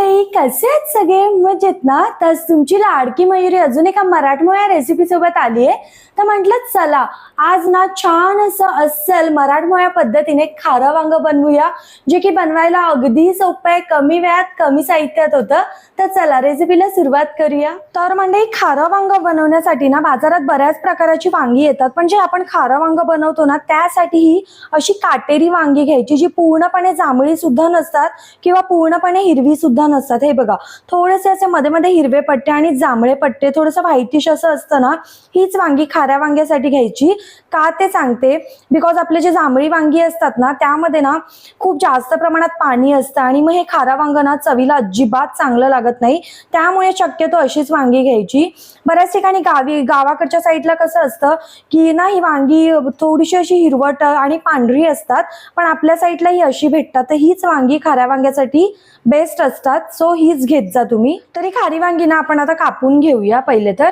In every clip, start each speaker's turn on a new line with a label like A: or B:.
A: मंडळी कसे आहेत सगळे? मजेत ना? तर तुमची लाडकी मयुरी अजून एका मराठमोळ्या रेसिपी सोबत आली आहे तर म्हटलं चला आज ना छान असं अस्सल मराठमोळ्या पद्धतीने खारं वांग बनवूया जे की बनवायला अगदी सोपं आहे कमी वेळात कमी साहित्यात होतं. तर चला रेसिपीला सुरुवात करूया. तर म्हणजे खारं वांग बनवण्यासाठी ना बाजारात बऱ्याच प्रकाराची वांगी येतात पण जे आपण खारं वांग बनवतो ना त्यासाठी ही अशी काटेरी वांगी घ्यायची जी पूर्णपणे जांभळी सुद्धा नसतात किंवा पूर्णपणे हिरवी सुद्धा नसतात. हे बघा थोडेसे असे मध्ये मध्ये हिरवे पट्टे आणि जांभळे पट्टे थोडंसं व्हाईटिश असं असतं ना हीच वांगी खाऱ्या वांग्यासाठी घ्यायची. का ते सांगते? बिकॉज आपले जे जांभळी वांगी असतात ना त्यामध्ये ना खूप जास्त प्रमाणात पाणी असतं आणि मग हे खारा वांग ना चवीला अजिबात चांगलं लागत नाही. त्यामुळे शक्यतो अशीच वांगी घ्यायची. बऱ्याच ठिकाणी गावी गावाकडच्या साईडला कसं असतं की ना ही वांगी थोडीशी अशी हिरवट आणि पांढरी असतात पण आपल्या साईडला ही अशी भेटतात. तर हीच वांगी खाऱ्या वांग्यासाठी बेस्ट असतात. सो हीच घेत जा तुम्ही. तरी खारी वांगी ना आपण आता कापून घेऊया पहिले तर.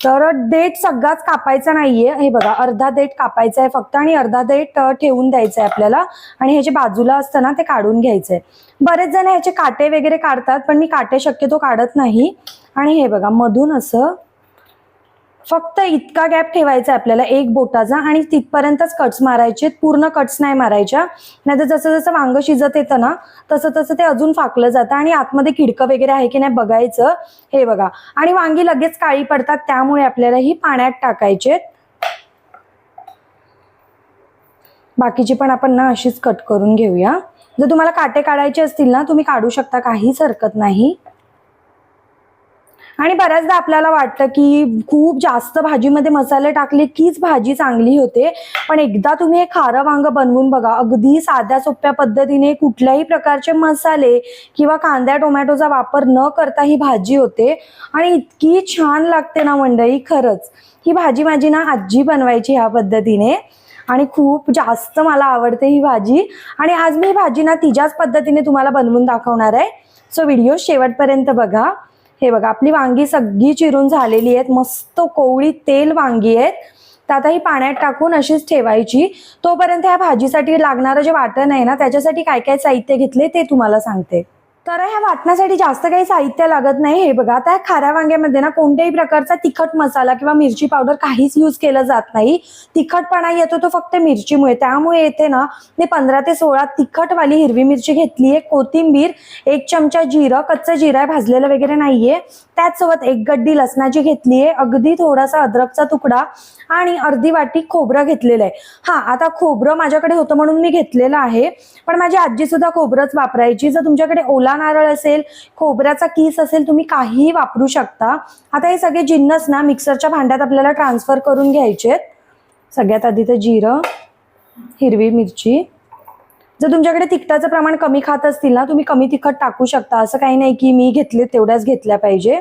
A: तर देठ सगळाच कापायचा नाहीये. हे बघा अर्धा देठ कापायचा आहे फक्त आणि अर्धा देठ ठेवून द्यायचा आहे आपल्याला. आणि हे जे बाजूला असतं ना ते काढून घ्यायचंय. बरेच जण ह्याचे काटे वगैरे काढतात पण मी काटे शक्यतो काढत नाही. आणि हे बघा मधून असं फक्त इतका गॅप ठेवायचा आहे आपल्याला एक बोटाचा आणि तिथपर्यंतच कट्स मारायचे पूर्ण कट्स नाही मारायच्या. नाहीतर जसं जसं वांग शिजत येतं ना तसं तसं ते अजून फाकलं जातं आणि आतमध्ये किडकं वगैरे आहे की नाही बघायचं. हे बघा. आणि वांगी लगेच काळी पडतात त्यामुळे आपल्याला ही पाण्यात टाकायचे बाकीची पण आपण ना अशीच कट करून घेऊया. जर तुम्हाला काटे काढायचे असतील ना तुम्ही काढू शकता काहीच हरकत नाही. आणि बऱ्याचदा आपल्याला वाटतं की खूप जास्त भाजीमध्ये मसाले टाकले कीच भाजी चांगली होते. पण एकदा तुम्ही हे खारं वांग बनवून बघा अगदी साध्या सोप्या पद्धतीने कुठल्याही प्रकारचे मसाले किंवा कांद्या टोमॅटोचा वापर न करता ही भाजी होते. आणि इतकी छान लागते ना मंडळी खरंच. ही भाजी माझी ना आजी बनवायची ह्या पद्धतीने. आणि खूप जास्त मला आवडते ही भाजी. आणि आज मी ही भाजी ना तिच्याच पद्धतीने तुम्हाला बनवून दाखवणार आहे. सो व्हिडिओ शेवटपर्यंत बघा. हे बघा आपली वांगी सगळी चिरून झालेली आहेत. मस्त कोवळी तेल वांगी आहेत. तर आता ही पाण्यात टाकून अशीच ठेवायची. तोपर्यंत ह्या भाजीसाठी लागणारं जे वाटण आहे ना त्याच्यासाठी काय काय साहित्य घेतले ते तुम्हाला सांगते. तर ह्या वाटण्यासाठी जास्त काही साहित्य लागत नाही हे बघा. आता खाऱ्या वांग्यामध्ये ना कोणत्याही प्रकारचा तिखट मसाला किंवा मिरची पावडर काहीच यूज केलं जात नाही. तिखटपणा येतो तो फक्त मिरचीमुळे. त्यामुळे येते ना मी पंधरा ते सोळा तिखटवाली हिरवी मिरची घेतली आहे. कोथिंबीर एक चमचा जिरं कच्चं जिरं आहे भाजलेलं वगैरे नाहीये. त्याचसोबत एक गड्डी लसणाची घेतली आहे. अगदी थोडासा अद्रकचा तुकडा आणि अर्धी वाटी खोबरं घेतलेलं आहे. हा आता खोबरं माझ्याकडे होतं म्हणून मी घेतलेलं आहे. पण माझी आजी सुद्धा खोबरंच वापरायची. जर तुमच्याकडे ओला नारळ असेल खोबऱ्याचा किस असेल तुम्ही काहीही वापरू शकता. आता हे सगळे जिन्नस ना मिक्सरच्या भांड्यात आपल्याला ट्रान्सफर करून घ्यायचे सगळ्यात आधी तर जिरं हिरवी मिरची. जर तुमच्याकडे तिखटाचं प्रमाण कमी खात असतील ना तुम्ही कमी तिखट टाकू शकता. असं काही नाही की मी घेतले तेवढ्याच घेतल्या पाहिजे.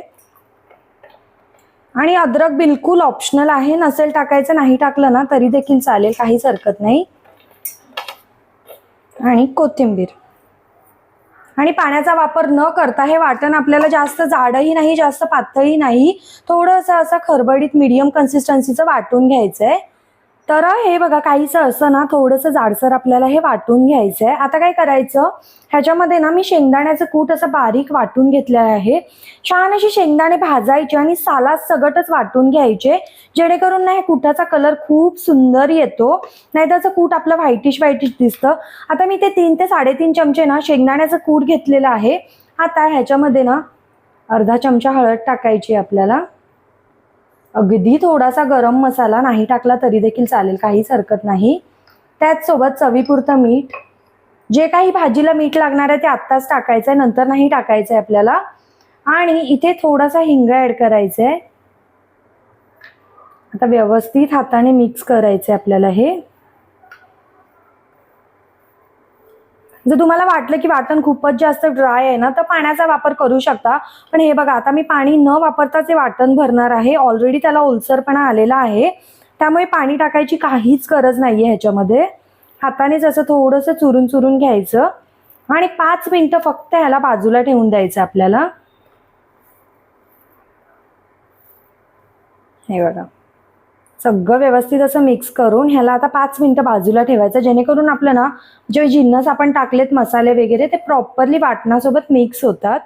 A: आणि अद्रक बिलकुल ऑप्शनल आहे नसेल टाकायचं नाही टाकलं ना तरी देखील चालेल काहीच हरकत नाही. आणि कोथिंबीर. आणि पाण्याचा वापर न करता हे वाटण आपल्याला जास्त जाडही नाही जास्त पातळही नाही थोडंसं असं खरबडीत मिडियम कन्सिस्टन्सीचं वाटून घ्यायचं आहे तर हे बघा काहीसं असं ना थोडंसं जाडसर आपल्याला हे वाटून घ्यायचं आहे आता काय करायचं? ह्याच्यामध्ये ना मी शेंगदाण्याचं कूट असं बारीक वाटून घेतलेलं आहे. छान अशी शेंगदाणे भाजायचे आणि सालाद सगटच वाटून घ्यायचे. जेणेकरून ना हे कुटाचा कलर खूप सुंदर येतो. नाही त्याचं कूट आपलं व्हायटिश व्हायटिश दिसतं. आता मी ते तीन ते साडेतीन चमचे ना शेंगदाण्याचं कूट घेतलेलं आहे. आता ह्याच्यामध्ये ना अर्धा चमचा हळद टाकायची आपल्याला. अगदी थोडासा गरम मसाला नाही टाकला तरी देखील चालेल काहीच हरकत नाही. त्याचसोबत चवीपुरतं मीठ. जे काही भाजीला मीठ लागणार आहे ते आत्ताच टाकायचं आहे नंतर नाही टाकायचं आहे आपल्याला. आणि इथे थोडासा हिंग ॲड करायचं आहे आता व्यवस्थित हाताने मिक्स करायचं आहे आपल्याला हे. जर तुम्हाला वाटलं की वाटण खूपच जास्त ड्राय आहे ना तर पाण्याचा वापर करू शकता. पण हे बघा आता मी पाणी न वापरता ते वाटण भरणार आहे ऑलरेडी त्याला ओलसरपणा आलेला आहे. त्यामुळे पाणी टाकायची काहीच गरज नाही आहे ह्याच्यामध्ये. हातानेच असं थोडंसं चुरून चुरून घ्यायचं. आणि पाच मिनटं फक्त ह्याला बाजूला ठेवून द्यायचं आपल्याला. हे बघा. सगळं व्यवस्थित असं मिक्स करून ह्याला आता पाच मिनटं बाजूला ठेवायचं. जेणेकरून आपलं ना जे जिन्नस आपण टाकलेत मसाले वगैरे ते प्रॉपरली वाटणासोबत मिक्स होतात.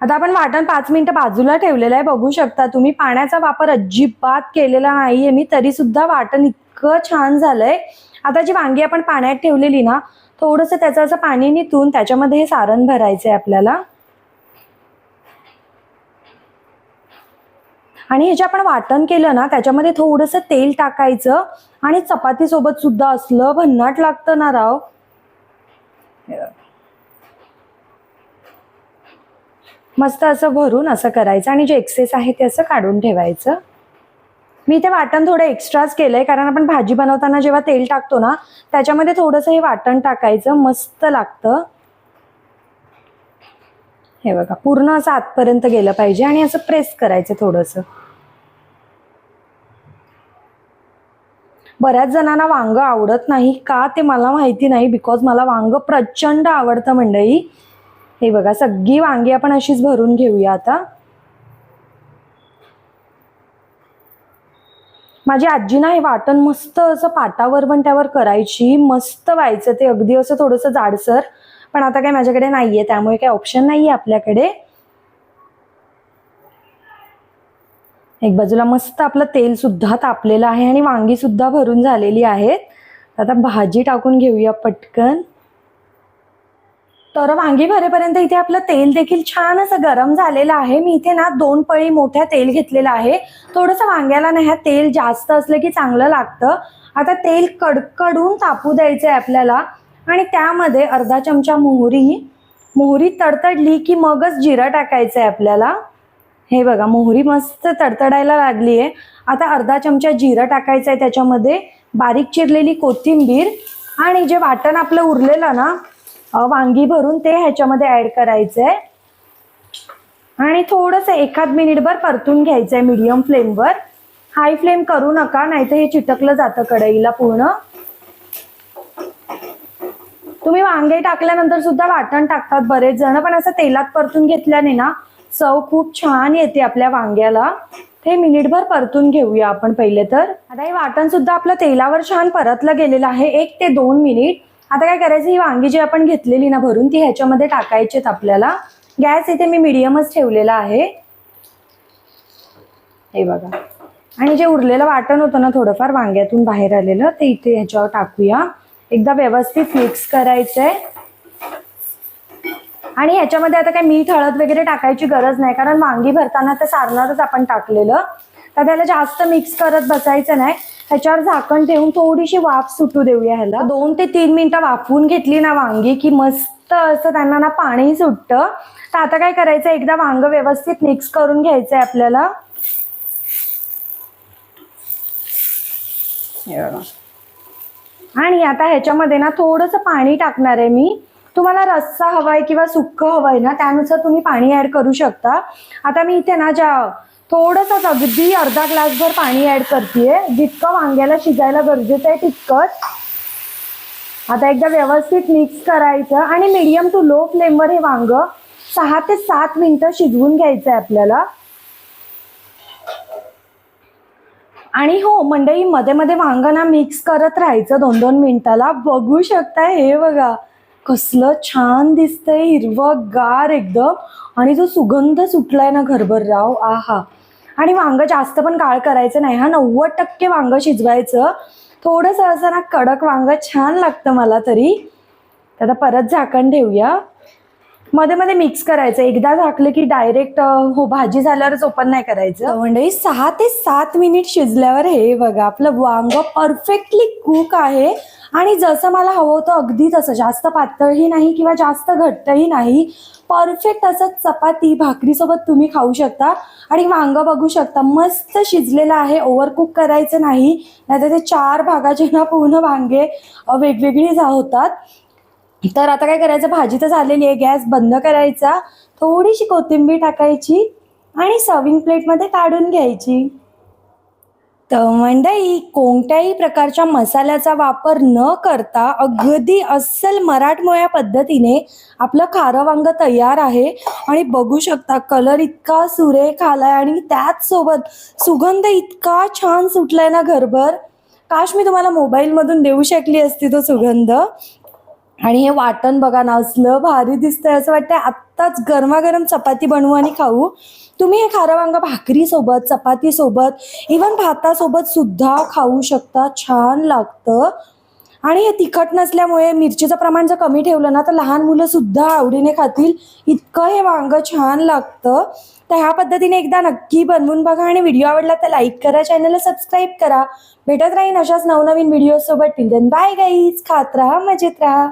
A: आता आपण वाटण पाच मिनटं बाजूला ठेवलेलं आहे. बघू शकता तुम्ही पाण्याचा वापर अजिबात केलेला नाही आहे मी तरी सुद्धा वाटण इतकं छान झालंय. आता जी वांगी आपण पाण्यात ठेवलेली ना थोडंसं त्याचं असं पाणी निथून त्याच्यामध्ये हे सारण भरायचं आहे आपल्याला. आणि हे जे आपण वाटण केलं ना त्याच्यामध्ये थोडंसं तेल टाकायचं आणि चपाती सोबत सुद्धा असलं भन्नाट लागतं ना राव. मस्त असं भरून असं करायचं आणि जे एक्सेस आहे ते असं काढून ठेवायचं. मी ते वाटण थोडं एक्स्ट्राच केलंय कारण आपण भाजी बनवताना जेव्हा तेल टाकतो ना त्याच्यामध्ये थोडंसं हे वाटण टाकायचं मस्त लागतं. हे बघा पूर्ण असं आतपर्यंत गेलं पाहिजे आणि असं प्रेस करायचं थोडंसं. बऱ्याच जणांना वांगं आवडत नाही. का ते मला माहिती नाही. बिकॉज मला वांग प्रचंड आवडतं मंडळी. हे बघा सगळी वांगी आपण अशीच भरून घेऊया आता. माझी आजी ना हे वाटण मस्त असं पाटावर पण त्यावर करायची. मस्त व्हायचं ते. अगदी असं थोडंसं जाडसर. पण आता काय माझ्याकडे नाहीये. त्यामुळे काही ऑप्शन नाहीये आपल्याकडे. एक बाजूला मस्त आपलं तेल सुद्धा तापलेलं आहे आणि वांगी सुद्धा भरून झालेली आहेत. आता भाजी टाकून घेऊया पटकन. तर वांगी भरेपर्यंत इथे आपलं तेल देखील छान असं गरम झालेलं आहे. मी इथे ना दोन पळी मोठ्या तेल घेतलेलं आहे. थोडंसं वांग्याला ना ह्या तेल जास्त असलं की चांगलं लागतं. आता तेल कडकडून तापू द्यायचं आहे आपल्याला. आणि त्यामध्ये अर्धा चमचा मोहरी मोहरी तडतडली की मगच जिरा टाकायचं आहे आपल्याला. हे बघा मोहरी मस्त तडतडायला लागली आहे. आता अर्धा चमचा जिरं टाकायचं आहे त्याच्यामध्ये बारीक चिरलेली कोथिंबीर आणि जे वाटण आपलं उरलेलं ना वांगी भरून ते ह्याच्यामध्ये ऍड करायचं आहे आणि थोडंसं एखाद मिनिटभर परतून घ्यायचं आहे मीडियम फ्लेमवर हाय फ्लेम करू नका नाहीतर हे चिटकलं जातं कढईला पूर्ण. तुम्ही वांगे टाकल्यानंतर सुद्धा वाटण टाकतात बरेच जण पण असं तेलात परतून घेतल्याने ना चव खूप छान येते आपल्या वांग्याला. ते मिनिटभर परतून घेऊया आपण पहिले तर. आता हे वाटण सुद्धा आपलं तेलावर छान परतलं गेलेलं आहे. एक ते दोन मिनिट. आता काय करायचं ही वांगी जी आपण घेतलेली ना भरून ती ह्याच्यामध्ये टाकायचीत आपल्याला. गॅस इथे मी मिडियमच ठेवलेला आहे. हे बघा. आणि जे उरलेलं वाटण होतं ना थोडंफार वांग्यातून बाहेर आलेलं ते इथे ह्याच्यावर टाकूया. एकदा व्यवस्थित मिक्स करायचंय. आणि ह्याच्यामध्ये आता काय मीठ हळद वगैरे टाकायची गरज नाही कारण वांगी भरताना तर सारणारच आपण टाकलेलं. तर त्याला जास्त मिक्स करत बसायचं नाही. ह्याच्यावर झाकण ठेवून थोडीशी वाफ सुटू देऊया ह्याला. दोन ते तीन मिनिटं वाफवून घेतली ना वांगी की मस्त असं त्यांना ना पाणी सुटतं. तर आता काय करायचं एकदा वांग व्यवस्थित मिक्स करून घ्यायचं आहे आपल्याला आणि आता ह्याच्यामध्ये ना थोडंसं पाणी टाकणार आहे मी. तुम्हाला रस्सा हवाय किंवा सुक्क हवंय ना त्यानुसार तुम्ही पाणी ऍड करू शकता. आता मी इथे ना ज्या थोडंसं अगदी अर्धा ग्लासभर पाणी ऍड करते जितकं वांग्याला शिजायला गरजेचं आहे तितकंच. आता एकदा व्यवस्थित मिक्स करायचं आणि मीडियम टू लो फ्लेमवर हे वांग सहा ते सात मिनिटं शिजवून घ्यायचं आहे आपल्याला. आणि हो मंडई मध्ये मध्ये वांग ना मिक्स करत राहायचं दोन दोन मिनिटाला. बघू शकता हे बघा. कसलं छान दिसतंय हिरवं गार एकदम. आणि जो सुगंध सुटलाय ना घरभर राव आहा. आणि वांग जास्त पण काळ करायचं नाही. हा नव्वद टक्के वांग शिजवायचं. थोडंसं असं ना कडक वांगं छान लागतं मला तरी. आता परत झाकण ठेवूया. मध्ये मध्ये मिक्स करायचं. एकदा झाकलं की डायरेक्ट हो भाजी झाल्यावरच ओपन नाही करायचं. म्हणजे सहा ते सात मिनिट शिजल्यावर हे बघा आपलं वांग परफेक्टली कुक आहे. आणि जसं मला हवं होतं अगदी तसं. जास्त पातळही नाही किंवा जास्त घट्टही नाही. परफेक्ट असं चपाती भाकरीसोबत तुम्ही खाऊ शकता आणि वांगं बघू शकता. मस्त शिजलेलं आहे. ओव्हरकुक करायचं नाही. नाहीतर ते चार भागाचे ना पूर्ण वांगे वेगवेगळी जा होतात. तर आता काय करायचं? भाजी तर झालेली आहे. गॅस बंद करायचा. थोडीशी कोथिंबीर टाकायची आणि सर्विंग प्लेटमध्ये काढून घ्यायची. तर मंडळी कोणत्याही प्रकारच्या मसाल्याचा वापर न करता अगदी अस्सल मराठमोळ्या पद्धतीने आपलं खारं वांग तयार आहे. आणि बघू शकता कलर इतका सुरेख आलाय आणि त्याचसोबत सुगंध इतका छान सुटलाय ना घरभर. काश मी तुम्हाला मोबाईलमधून देऊ शकली असती तो सुगंध. आणि हे वाटण बघा ना असलं भारी दिसतंय असं वाटतंय. आत्ताच गरमागरम चपाती बनवू आणि खाऊ. तुम्ही हे खारं वांग भाकरीसोबत चपातीसोबत इवन भातासोबत सुद्धा खाऊ शकता. छान लागतं. आणि हे तिखट नसल्यामुळे मिरचीचं प्रमाण जर कमी ठेवलं ना तर लहान मुलं सुद्धा आवडीने खातील. इतकं हे वांग छान लागतं. तर ह्या पद्धतीने एकदा नक्की बनवून बघा आणि व्हिडिओ आवडला तर लाईक करा चॅनलला सबस्क्राईब करा. भेटत राहीन अशाच नवनवीन व्हिडिओ सोबत. टिल बाय गाईज खात राहा मजेत राहा.